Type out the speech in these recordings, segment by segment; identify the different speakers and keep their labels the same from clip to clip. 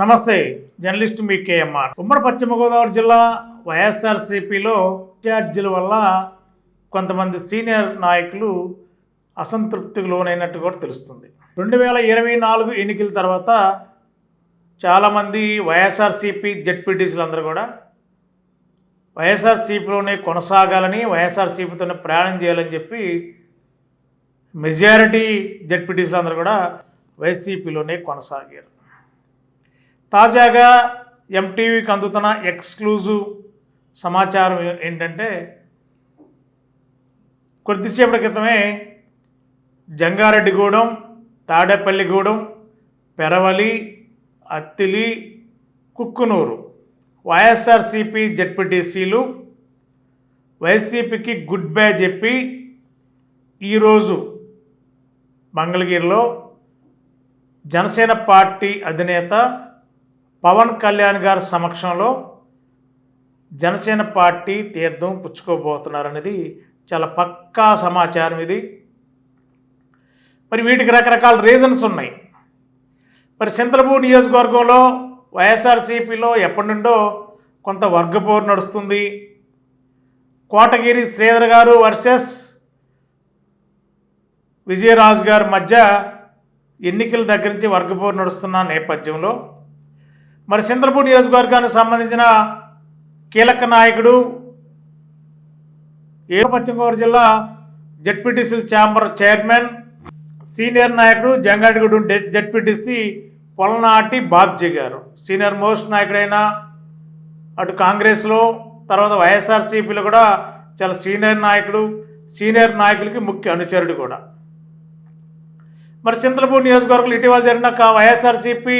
Speaker 1: నమస్తే జర్నలిస్ట్ మీ కేఎంఆర్. ఉమ్మడి పశ్చిమ గోదావరి జిల్లా వైఎస్ఆర్సీపీలో ఇన్ఛార్జీల వల్ల కొంతమంది సీనియర్ నాయకులు అసంతృప్తికి లోనైనట్టు కూడా తెలుస్తుంది. రెండు వేల ఇరవై నాలుగు ఎన్నికల తర్వాత చాలామంది వైఎస్ఆర్సీపీ జెడ్పీటీసీలు అందరూ కూడా వైఎస్ఆర్సీపీలోనే కొనసాగాలని వైఎస్ఆర్సీపీతోనే ప్రయాణం చేయాలని చెప్పి మెజారిటీ జెడ్పీటీసీలు అందరూ కూడా వైసీపీలోనే కొనసాగారు. తాజాగా ఎంటీవీకి అందుతున్న ఎక్స్క్లూజివ్ సమాచారం ఏంటంటే కొద్దిసేపటి క్రితమే జంగారెడ్డిగూడెం తాడేపల్లిగూడెం పెరవలి అత్తిలి కుక్కునూరు వైఎస్ఆర్సిపి జెడ్పీటీసీలు వైసీపీకి గుడ్ బై చెప్పి ఈరోజు మంగళగిరిలో జనసేన పార్టీ అధినేత పవన్ కళ్యాణ్ గారి సమక్షంలో జనసేన పార్టీ తీర్థం పుచ్చుకోబోతున్నారనేది చాలా పక్కా సమాచారం ఇది. మరి వీటికి రకరకాల రీజన్స్ ఉన్నాయి. మరి సింతలపూర్ నియోజకవర్గంలో వైఎస్ఆర్సీపీలో ఎప్పటి నుండో కొంత వర్గపోరు నడుస్తుంది. కోటగిరి శ్రీధర్ గారు వర్సెస్ విజయరాజు గారి మధ్య ఎన్నికల దగ్గర నుంచి వర్గపోరు నడుస్తున్న నేపథ్యంలో మరి సింతలపూర్ నియోజకవర్గానికి సంబంధించిన కీలక నాయకుడు ఏ పశ్చిమ గోదావరి జిల్లా జడ్పీటీసీ ఛాంబర్ చైర్మన్ సీనియర్ నాయకుడు జంగాడిగూడు జడ్పీటీసీ పొలనాటి బాబ్జీ గారు. సీనియర్ మోస్ట్ నాయకుడైన అటు కాంగ్రెస్లో తర్వాత వైఎస్ఆర్సీపీలో కూడా చాలా సీనియర్ నాయకుడు సీనియర్ నాయకులకి ముఖ్య అనుచరుడు కూడా. మరి చింతలపూడి నియోజకవర్గంలో ఇటీవల జరిగిన వైఎస్ఆర్సీపీ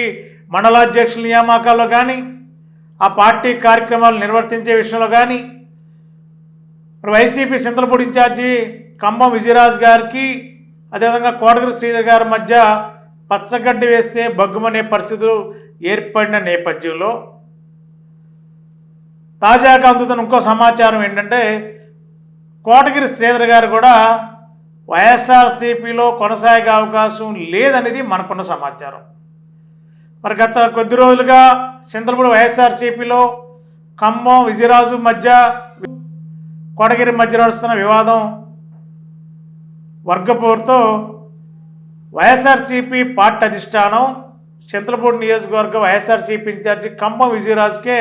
Speaker 1: మండలాధ్యక్షుల నియామకాల్లో కానీ ఆ పార్టీ కార్యక్రమాలు నిర్వర్తించే విషయంలో కానీ మరి YCP Chintalapudi in charge Kambam Vijayaraju గారికి అదేవిధంగా కోటగిరి శ్రీధర్ గారి మధ్య పచ్చగడ్డి వేస్తే బగ్గుమనే పరిస్థితులు ఏర్పడిన నేపథ్యంలో తాజాగా అందుతున్న ఇంకో సమాచారం ఏంటంటే కోటగిరి శ్రీధర్ గారు కూడా వైఎస్ఆర్సీపీలో కొనసాగే అవకాశం లేదనేది మనకున్న సమాచారం. మరి గత కొద్ది రోజులుగా సింతలపూడి వైఎస్ఆర్సీపీలో ఖమ్మం విజయరాజు మధ్య కోటగిరి మధ్య నడుస్తున్న వివాదం వర్గపోరుతో వైఎస్ఆర్సీపీ పార్టీ అధిష్టానం చింతలపూడి నియోజకవర్గ వైఎస్ఆర్సీపీ ఇన్ఛార్జి ఖమ్మం విజయరాజుకే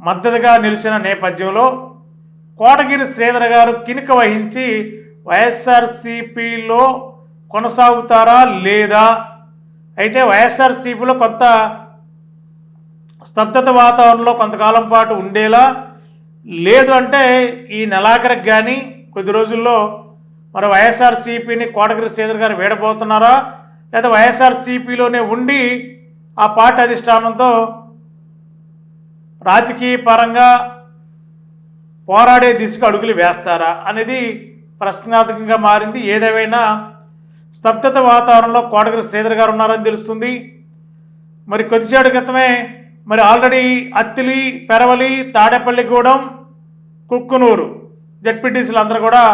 Speaker 1: మద్దతుగా నిలిచిన నేపథ్యంలో కోటగిరి శ్రీధర్ గారు కినుక వహించి వైఎస్ఆర్సీపీలో కొనసాగుతారా లేదా అయితే వైఎస్ఆర్సీపీలో కొంత స్తబ్దత వాతావరణంలో కొంతకాలం పాటు ఉండేలా లేదు అంటే ఈ నెలాఖరికి కానీ కొద్ది రోజుల్లో మరి వైఎస్ఆర్సీపీని కోటగిరి శ్రీధర్ గారు వీడబోతున్నారా? లేదా వైఎస్ఆర్సీపీలోనే ఉండి ఆ పార్టీ అధిష్టానంతో రాజకీయ పరంగా పోరాడే దిశగా అడుగులు వేస్తారా అనేది ప్రశ్నార్థకంగా మారింది. ఏదేమైనా స్తబ్దత వాతావరణంలో కోటగిరి శ్రీధర్ గారు ఉన్నారని తెలుస్తుంది. మరి కొద్దిసేపటి క్రితమే మరి ఆల్రెడీ అత్తిలి పెరవలి తాడేపల్లిగూడెం కుక్కునూరు జడ్పీటీసీలు అందరూ కూడా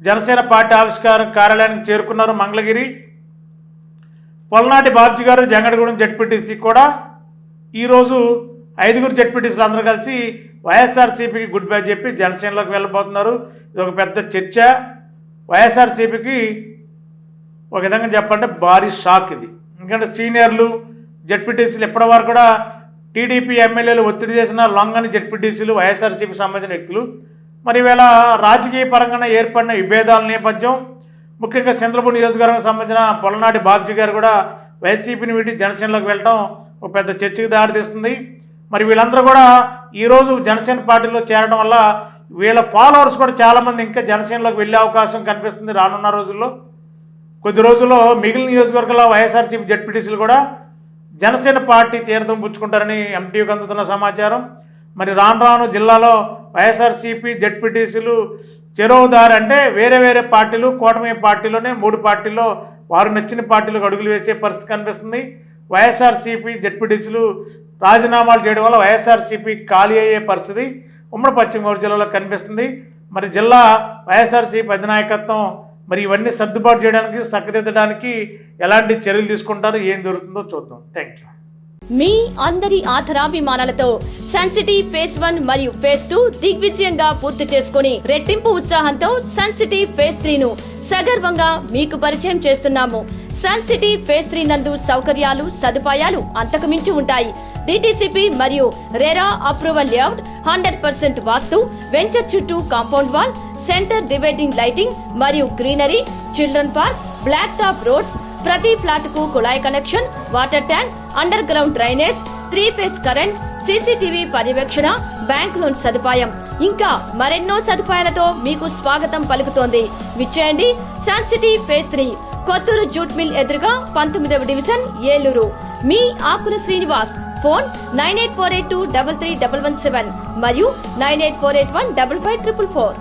Speaker 1: జనసేన పార్టీ ఆవిష్కార కార్యాలయానికి చేరుకున్నారు మంగళగిరి. పొలనాటి బాబ్జీ గారు జంగడగూడెం జడ్పీటీసీ కూడా ఈరోజు ఐదుగురు జడ్పీటీసీలు అందరూ కలిసి వైఎస్ఆర్సీపీకి గుడ్ బై చెప్పి జనసేనలోకి వెళ్ళబోతున్నారు. ఇది ఒక పెద్ద చర్చ. వైఎస్ఆర్సీపీకి ఒక విధంగా చెప్పాలంటే భారీ షాక్ ఇది. ఎందుకంటే సీనియర్లు జడ్పీటీసీలు ఇప్పటి వరకు కూడా టీడీపీ ఎమ్మెల్యేలు ఒత్తిడి చేసిన లొంగని జడ్పీటీసీలు వైఎస్ఆర్సీపీ సంబంధించిన వ్యక్తులు. మరి ఈవేళ రాజకీయ పరంగా ఏర్పడిన విభేదాల నేపథ్యం ముఖ్యంగా చంద్రబాబు నియోజకవర్గానికి సంబంధించిన పొలనాటి బాబ్జీ గారు కూడా వైసీపీని వీటి జనసేనలోకి వెళ్ళడం ఒక పెద్ద చర్చకు దారితీస్తుంది. మరి వీళ్ళందరూ కూడా ఈరోజు జనసేన పార్టీలో చేరడం వల్ల వీళ్ళ ఫాలోవర్స్ కూడా చాలామంది ఇంకా జనసేనలోకి వెళ్ళే అవకాశం కనిపిస్తుంది రానున్న రోజుల్లో. కొద్ది రోజుల్లో మిగిలిన నియోజకవర్గాల్లో వైఎస్ఆర్సీపీ జడ్పీటీసీలు కూడా జనసేన పార్టీ తీర్థం పుచ్చుకుంటారని ఎంటీవీకి అందుతున్న సమాచారం. మరి రాను రాను జిల్లాలో వైఎస్ఆర్సీపీ జడ్పీటీసీలు చెరువుదారి అంటే వేరే వేరే పార్టీలు కూటమి పార్టీలోనే మూడు పార్టీల్లో వారు నచ్చిన పార్టీలకు అడుగులు వేసే పరిస్థితి కనిపిస్తుంది. వైఎస్ఆర్సీపీ జడ్పీటీసీలు రాజీనామాలు చేయడం వల్ల వైఎస్ఆర్సీపీ ఖాళీ అయ్యే పరిస్థితి ఉమ్మడి పశ్చిమ గోదావరి జిల్లాలో కనిపిస్తుంది. మరి జిల్లా వైఎస్ఆర్సీపీ అధినాయకత్వం మరి ఇవన్నీ సర్దుబాటు చేయడానికి చక్కదిద్దడానికి ఎలాంటి చర్యలు తీసుకుంటారో ఏం జరుగుతుందో చూద్దాం. థ్యాంక్ యూ
Speaker 2: మీ అందరి ఆధరాభిమానాలతో సన్సిటీ ఫేస్ వన్ మరియు ఫేస్ టూ దిగ్విజయంగా పూర్తి చేసుకుని రెట్టింపు ఉత్సాహంతో సన్సిటీ ఫేస్ త్రీ ను సగర్వంగా మీకు పరిచయం చేస్తున్నాము. సన్ సిటీ ఫేస్ త్రీ నందు సౌకర్యాలు సదుపాయాలు అంతకుమించి ఉంటాయి. డిటిసిపి మరియు RERA approval layout hundred percent vastu venture చుట్టూ compound wall centre dividing lighting మరియు greenery children park black top roads ప్రతి ఫ్లాట్కు కుళాయి connection water tank underground drainage three phase current CCTV పర్యవేక్షణ బ్యాంక్ లోన్ సదుపాయం. ఇంకా మరెన్నో సదుపాయాలతో మీకు స్వాగతం పలుకుతోంది. విచ్చేయండి sun city phase three Kothuru jute mill ఎదురుగా పంతొమ్మిదవ డివిజన్ ఏలూరు. మీ Akula Srinivas phone nine eight four eight two double three double one seven మరియు nine eight four eight one double five triple four.